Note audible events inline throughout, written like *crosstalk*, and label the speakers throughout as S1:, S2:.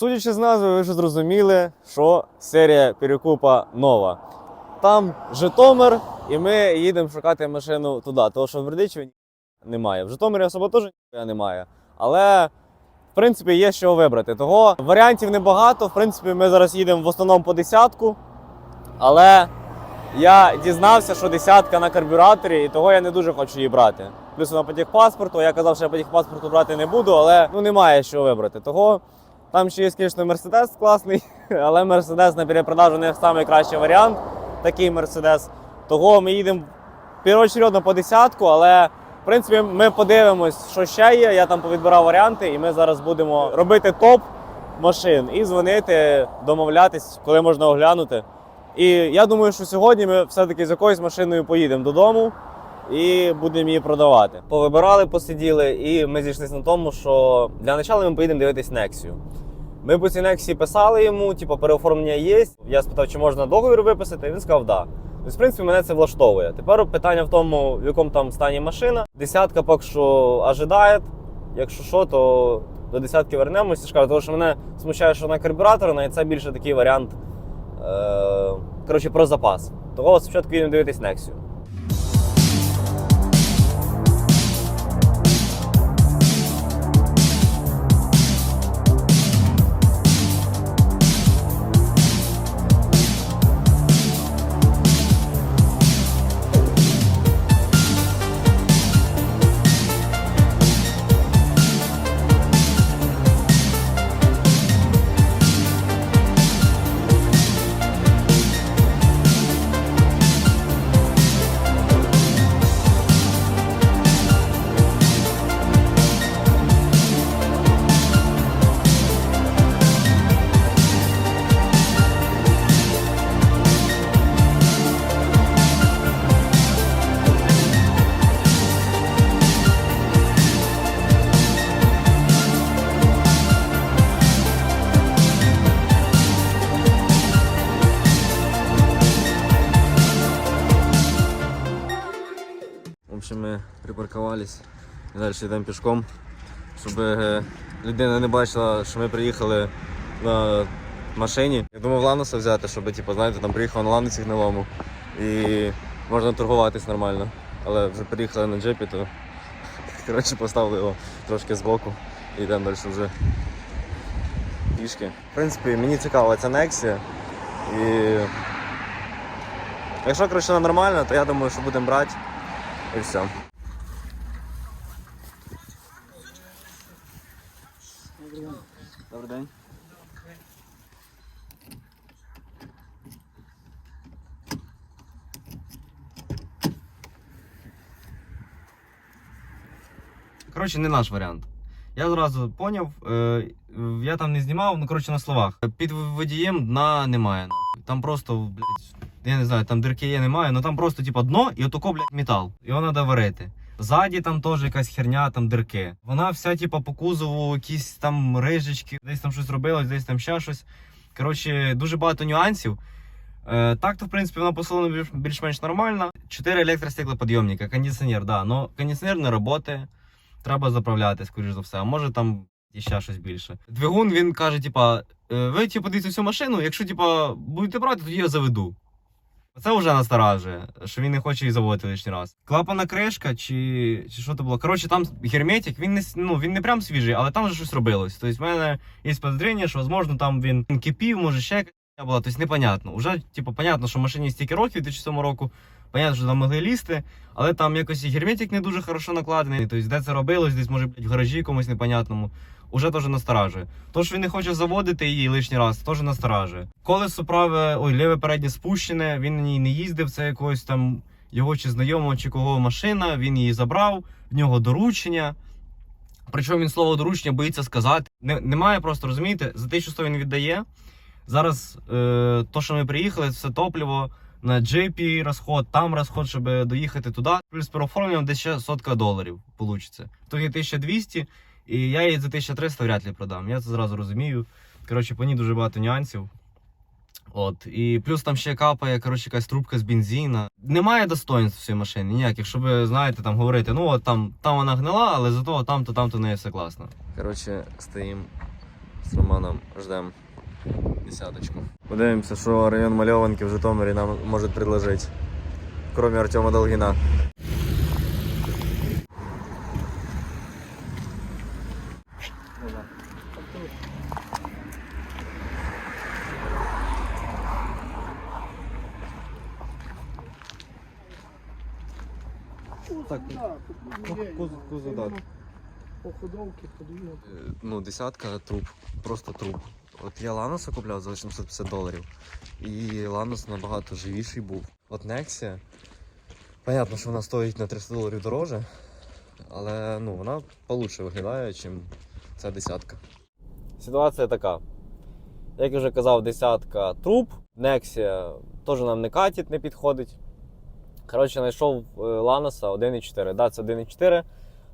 S1: Судячи з назви, ви вже зрозуміли, що серія перекупа нова. Там Житомир, і ми їдемо шукати машину туди, тому що в Бердичеві немає. В Житомирі особо теж немає. Але, в принципі, є що вибрати. Того варіантів небагато. В принципі, ми зараз їдемо в основному по десятку. Але я дізнався, що десятка на карбюраторі, і того я не дуже хочу її брати. Плюс вона по техпаспорту. Я казав, що я по техпаспорту брати не буду, але ну немає що вибрати. Того там ще є, звісно, Мерседес класний, *laughs* але Мерседес на перепродажу не найкращий варіант. Такий Мерседес. Того ми їдемо першочередно по десятку, але в принципі ми подивимось, що ще є. Я там повідбирав варіанти, і ми зараз будемо робити топ машин і дзвонити, домовлятись, коли можна оглянути. І я думаю, що сьогодні ми все-таки з якоюсь машиною поїдемо додому і будемо її продавати. Повибирали, посиділи, і ми зійшлися на тому, що для початку ми поїдемо дивитись Нексію. Ми по цій Нексії писали йому, типу, переоформлення є. Я спитав, чи можна договір виписати, він сказав, да. Тобто, в принципі, мене це влаштовує. Тепер питання в тому, в якому там стані машина. Десятка поки що ожидає. Якщо що, то до десятки вернемося. Ж тому що мене смущає, що вона карбюраторна, і це більше такий варіант. Е- коротше, про запас. Того спочатку їдемо дивитись Нексію. Общем, ми припаркувались і далі йдемо пішком, щоб е, людина не бачила, що ми приїхали на машині. Я думав Лануса взяти, щоб, типу, знаєте, там приїхав на Ланусі новому і можна торгуватись нормально. Але вже приїхали на джепі, то *laughs* коротше, поставили його трошки збоку і йдемо далі вже пішки. В принципі, мені цікава ця Nexia. І якщо вона нормальна, то я думаю, що будемо брати. І все. Добрий день. Коротше, не наш варіант. Я зразу поняв, е, я там не знімав, ну коротше на словах. Під водієм дна немає. нахуй. Там просто, блядь, я не знаю, там дирки є, немає, але там просто типу, дно і отако, блядь, метал. Його треба варити. Ззаді там теж якась херня, там дирки. Вона вся, типу, по кузову, якісь там рижечки, десь там щось робилось, десь там ще щось. Коротше, дуже багато нюансів. Е, так, то, в принципі, вона по салону більш- більш-менш нормальна. Чотири електростеклоподйомника, кондиціонер, да. Но кондиціонер не працює. Треба заправляти, скоріш за все. А може там і ще щось більше. Двигун він каже: типа, «Е, ви типу, дивіться всю машину, якщо типа, будете брати, тоді я заведу. Це вже насторажує, що він не хоче її заводити лишній раз. Клапана кришка чи, чи що то було. Коротше, там герметик, він не, ну, він не прям свіжий, але там вже щось робилось. Тобто в мене є підозріння, що можливо там він кипів, може ще якась була. Тобто непонятно. Уже, типу, понятно, що машині стільки років 2007 року. Понятно, що там могли лізти, але там якось і герметик не дуже хорошо накладений. Тобто, де це робилось, десь може блядь, в гаражі комусь непонятному. Уже теж насторажує. То, що він не хоче заводити її лишній раз, теж насторажує. Колесо праве, ой, ліве переднє спущене, він на ній не їздив, це якогось там його чи знайомого, чи кого машина, він її забрав, в нього доручення. Причому він слово доручення боїться сказати. Не, немає просто, розумієте, за те, що він віддає. Зараз е, то, що ми приїхали, все топливо на джипі розход, там розход, щоб доїхати туди. Плюс переоформлюємо десь ще сотка доларів получиться. То є 1200, і я її за 1300 вряд ли продам. Я це зразу розумію. Коротше, по ній дуже багато нюансів. От, і плюс там ще капає, коротше, якась трубка з бензина. Немає достоинств в цій машині, ніяких, щоб ви знаєте, там говорити, ну от там, там вона гнила, але зато там-то, там-то в неї все класно. Коротше, стоїмо З Романом ждемо десяточку. Подивимося, що район Мальованки в Житомирі нам може предложити. Кроме Артема Долгіна. Так, кузов, так.
S2: Походовки, подвійно.
S1: Е, ну, десятка труп, просто труп. От я Ланоса купляв за 850 доларів. І Ланос набагато живіший був. От Nexia, понятно, що вона стоїть на 300 доларів дороже, але ну, вона получше виглядає, ніж ця десятка. Ситуація така. Як я вже казав, десятка труп. Nexia теж нам не катить, не підходить. Коротше, знайшов е, Ланоса 1.4. Да, це 1.4.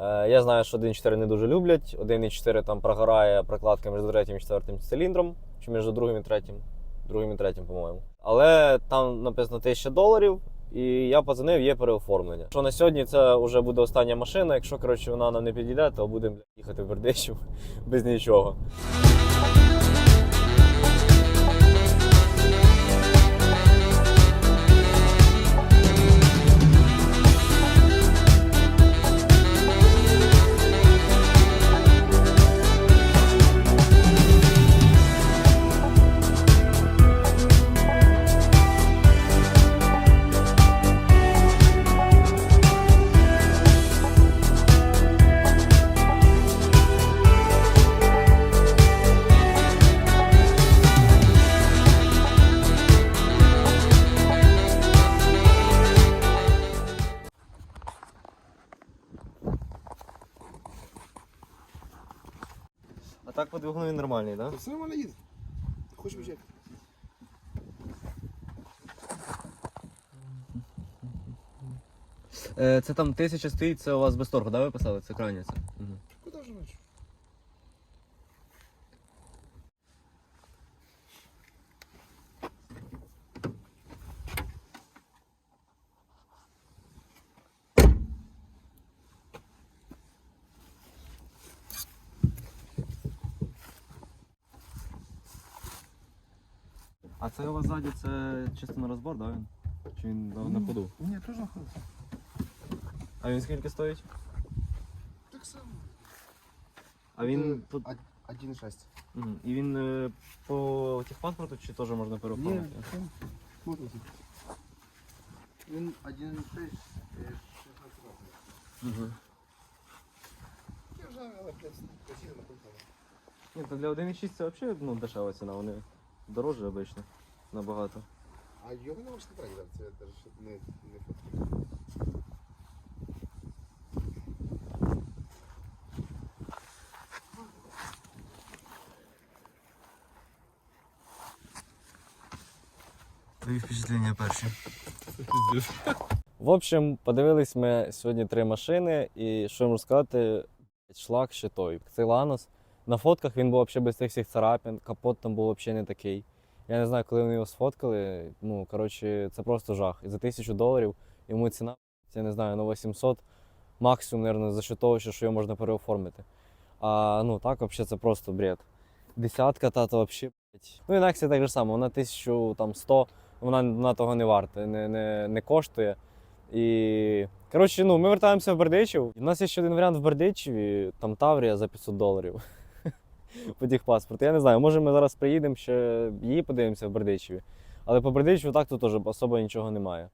S1: Е, Я знаю, що 1.4 не дуже люблять. 1.4 там прогорає прокладка між третім і четвертим циліндром, чи між другим і третім. Другим і третім, по-моєму. Але там написано 1000 доларів, і я подзвонив, є переоформлення. Що на сьогодні це вже буде остання машина. Якщо коротше, вона нам не підійде, то будемо їхати в Бердичів *laughs* без нічого. Нормальний, так?
S2: Та все нормально їде. Хоч вже.
S1: Е, Це там тисяча стоїть, це у вас без торгу, да, ви писали? Це крайня це.
S2: Куди
S1: А це у вас ззаді це чисто на розбор, да? Він? Чи він на, на ходу?
S2: Ні, теж знаходиться.
S1: А він скільки стоїть?
S2: Так само.
S1: А він тут.
S2: 1,6.
S1: Мгм. І він е, по техпаспорту чи теж можна
S2: Ні,
S1: переоформити?
S2: там смотрите. Він 1,6, 16 років.
S1: Угу.
S2: Я вже, але, блядь, красиво накрутила.
S1: Ні, то для 1.6 це взагалі ну, дешева ціна, вони дорожчі обично. Набагато.
S2: А його не можна брати, це теж не, не фотки.
S1: Твої впечатлення перші. В общем, подивились ми сьогодні три машини, і що я можу сказати, шлак ще той. Цей Ланос. На фотках він був взагалі без тих всіх царапин, капот там був взагалі не такий. Я не знаю, коли вони його сфоткали. Ну, коротше, це просто жах. І за тисячу доларів йому ціна, я не знаю, на 800 максимум, мабуть, за що того, що його можна переоформити. А ну так, взагалі, це просто бред. Десятка та то взагалі. Ну, інакше так же само, вона 1100, вона, вона того не варта, не, не, не коштує. І коротше, ну, ми вертаємося в Бердичів. У нас є ще один варіант в Бердичеві, там Таврія за 500 доларів. По паспорт. Я не знаю, може ми зараз приїдемо ще її подивимося в Бердичеві. Але по Бердичеву так тут теж особо нічого немає.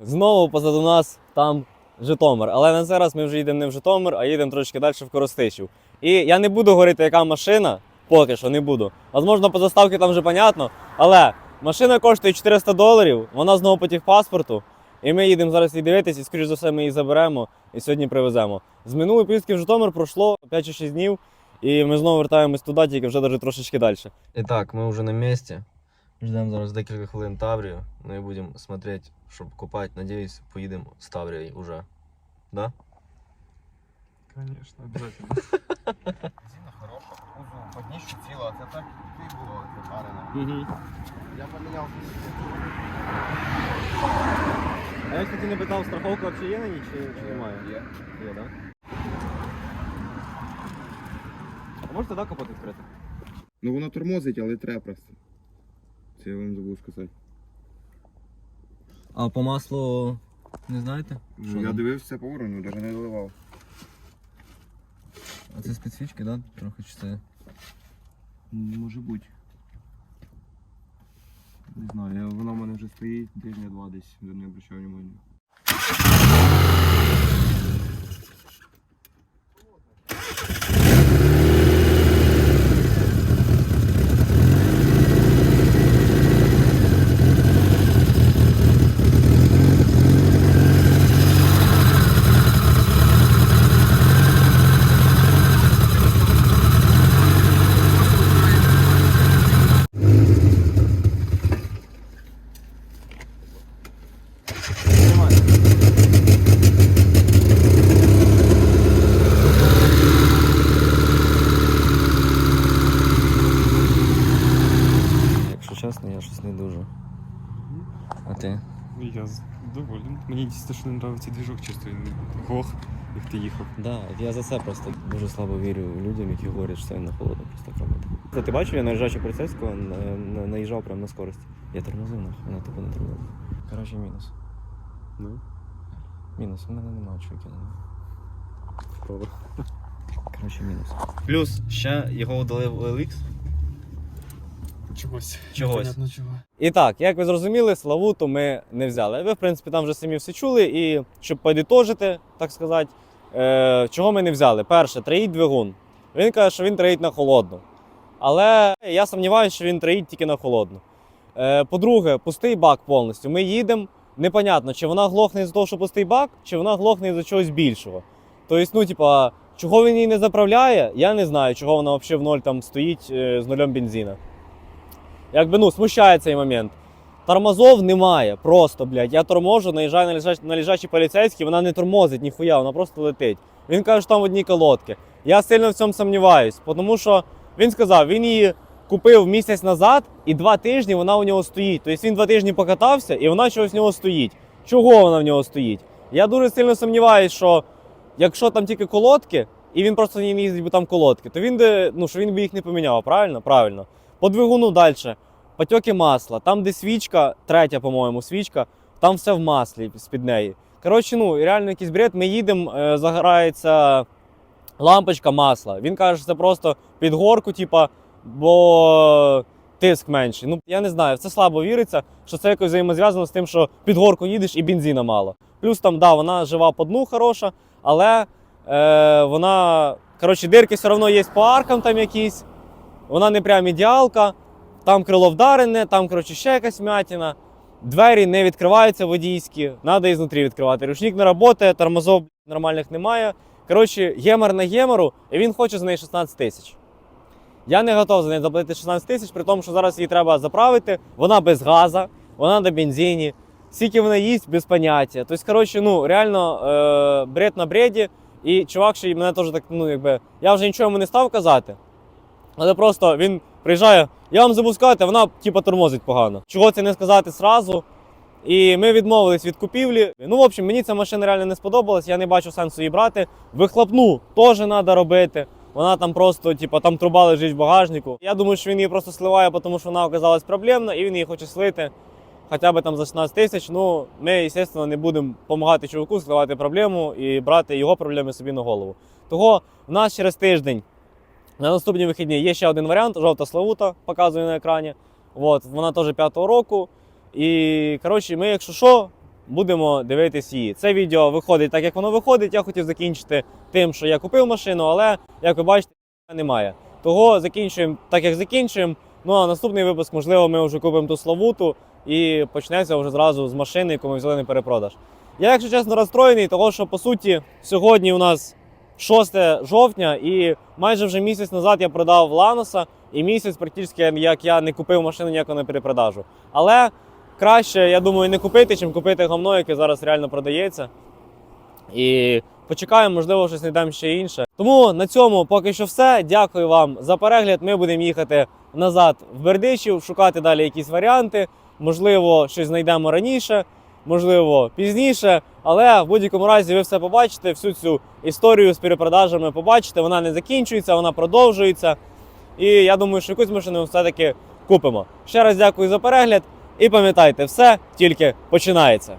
S1: Знову позаду нас там Житомир. Але на зараз ми вже їдемо не в Житомир, а їдемо трошки далі в Коростишів. І я не буду говорити, яка машина, поки що не буду. Возможно, по заставці там вже понятно. Але машина коштує 400 доларів, вона знову по техпаспорту. І ми їдемо зараз її дивитися, і скоріш за все ми її заберемо і сьогодні привеземо. З минулої поїздки в Житомир пройшло 5 чи 6 днів, і ми знову вертаємось туди, тільки вже навіть трошечки далі. І так, ми вже на місці. Ждемо зараз декілька хвилин Таврію. Ну і будемо смотреть, щоб купати. Надіюсь, поїдемо з Таврією вже. Да?
S3: Конечно, обязательно.
S2: Резина хороша, кузов под дніще ціла, це так і було запарено. Я поміняв.
S1: А я, кстати, не питав, страховка взагалі є на ній чи, чи немає?
S2: Є.
S1: Є, да? Можете так капот відкрити?
S2: Ну воно тормозить, але треба просто. Це я вам забув сказати.
S1: А по маслу не знаєте?
S2: Ну, я дивився по уровню, навіть не доливав.
S1: А це з підсвічки, да? Трохи чи це.
S2: Може бути. Не знаю, я, вона в мене вже стоїть тижня два десь, не обращав внимання.
S1: Якщо чесно, я щось не дуже. А ти?
S3: Я з- доволен. Мені дійсно що не подобається двіжок, чисто він глох, як ти їхав.
S1: Да, я за це просто дуже слабо вірю людям, які говорять, що це на холодно просто так робити. Ти бачив, я наїжджаючи поліцейського на- на- наїжджав прямо на скорості. Я тормозив нахуй, вона тупо не тормозила. Коротше, мінус.
S3: Ну,
S1: Мінус, у мене немає нього. Коротше, мінус. Плюс ще його удали в OLX.
S3: Чогось.
S1: Чогось.
S3: Чого.
S1: І так, як ви зрозуміли, Славуту ми не взяли. Ви, в принципі, там вже самі все чули. І щоб подітожити, так сказати, е, чого ми не взяли? Перше, троїть двигун. Він каже, що він троїть на холодну. Але я сумніваюся, що він троїть тільки на холодну. Е, по-друге, пустий бак повністю. Ми їдемо. Непонятно, чи вона глохне з того, що пустий бак, чи вона глохне з чогось більшого. Тобто, ну, типа, чого він її не заправляє, я не знаю, чого вона взагалі в ноль там стоїть е, з нульом бензина. Якби ну, смущає цей момент. Тормозов немає, просто, блядь. Я торможу, наїжджаю на лежачий, на лежачий поліцейський, вона не тормозить ніхуя, вона просто летить. Він каже, що там в одній колодці. Я сильно в цьому сумніваюсь, тому що він сказав, він її купив місяць назад, і два тижні вона у нього стоїть. Тобто він два тижні покатався, і вона чогось в нього стоїть. Чого вона в нього стоїть? Я дуже сильно сумніваюсь, що якщо там тільки колодки, і він просто не їздить, бо там колодки, то він ну, що він би їх не поміняв, правильно? Правильно. По двигуну далі. Потьоки масла. Там, де свічка, третя, по-моєму, свічка, там все в маслі з-під неї. Коротше, ну, реально якийсь бред. Ми їдемо, е, загорається лампочка масла. Він каже, що це просто під горку, типа, бо тиск менший. Ну, я не знаю, це слабо віриться, що це якось взаємозв'язано з тим, що під горку їдеш і бензина мало. Плюс там, да, вона жива по дну хороша, але е, вона. Коротше, дирки все одно є по аркам там якісь. Вона не прям ідеалка. Там крило вдарене, там, коротше, ще якась м'ятіна. Двері не відкриваються водійські, треба і знутрі відкривати. Ручник не працює, тормозов нормальних немає. Коротше, гемор на гемору, і він хоче за неї 16 тисяч. Я не готов за неї заплатити 16 тисяч, при тому, що зараз її треба заправити. Вона без газа, вона на бензині. Скільки вона їсть, без поняття. Тобто, коротше, ну, реально е- бред на бреді. І чувак й мене теж так, ну, якби, я вже нічого йому не став казати. Але просто він приїжджає, я вам забув сказати, вона типу, тормозить погано. Чого це не сказати сразу? І ми відмовились від купівлі. Ну, в общем, мені ця машина реально не сподобалась, я не бачу сенсу її брати. Вихлопну теж треба робити. Вона там просто, типу, там труба лежить в багажнику. Я думаю, що він її просто сливає, тому що вона оказалась проблемна, і він її хоче слити хоча б там за 16 тисяч. Ну, ми, звісно, не будемо допомагати чуваку сливати проблему і брати його проблеми собі на голову. Того в нас через тиждень на наступні вихідні є ще один варіант, жовта славута, показую на екрані. От, вона теж п'ятого року. І коротше, ми, якщо що, будемо дивитись її. Це відео виходить так, як воно виходить. Я хотів закінчити тим, що я купив машину, але як ви бачите, немає. Того закінчуємо так, як закінчуємо. Ну а наступний випуск, можливо, ми вже купимо ту славуту і почнеться вже зразу з машини, яку ми взяли на перепродаж. Я, якщо чесно, розстроєний, того що по суті сьогодні у нас 6 жовтня, і майже вже місяць назад я продав Ланоса, і місяць практично як я не купив машину ніяку на перепродажу. Але краще, я думаю, не купити, чим купити гамно, яке зараз реально продається. І почекаємо, можливо, щось знайдемо ще інше. Тому на цьому поки що все. Дякую вам за перегляд. Ми будемо їхати назад в Бердичів, шукати далі якісь варіанти. Можливо, щось знайдемо раніше. Можливо, пізніше. Але в будь-якому разі ви все побачите, всю цю історію з перепродажами побачите. Вона не закінчується, вона продовжується. І я думаю, що якусь машину все-таки купимо. Ще раз дякую за перегляд. І пам'ятайте, все тільки починається.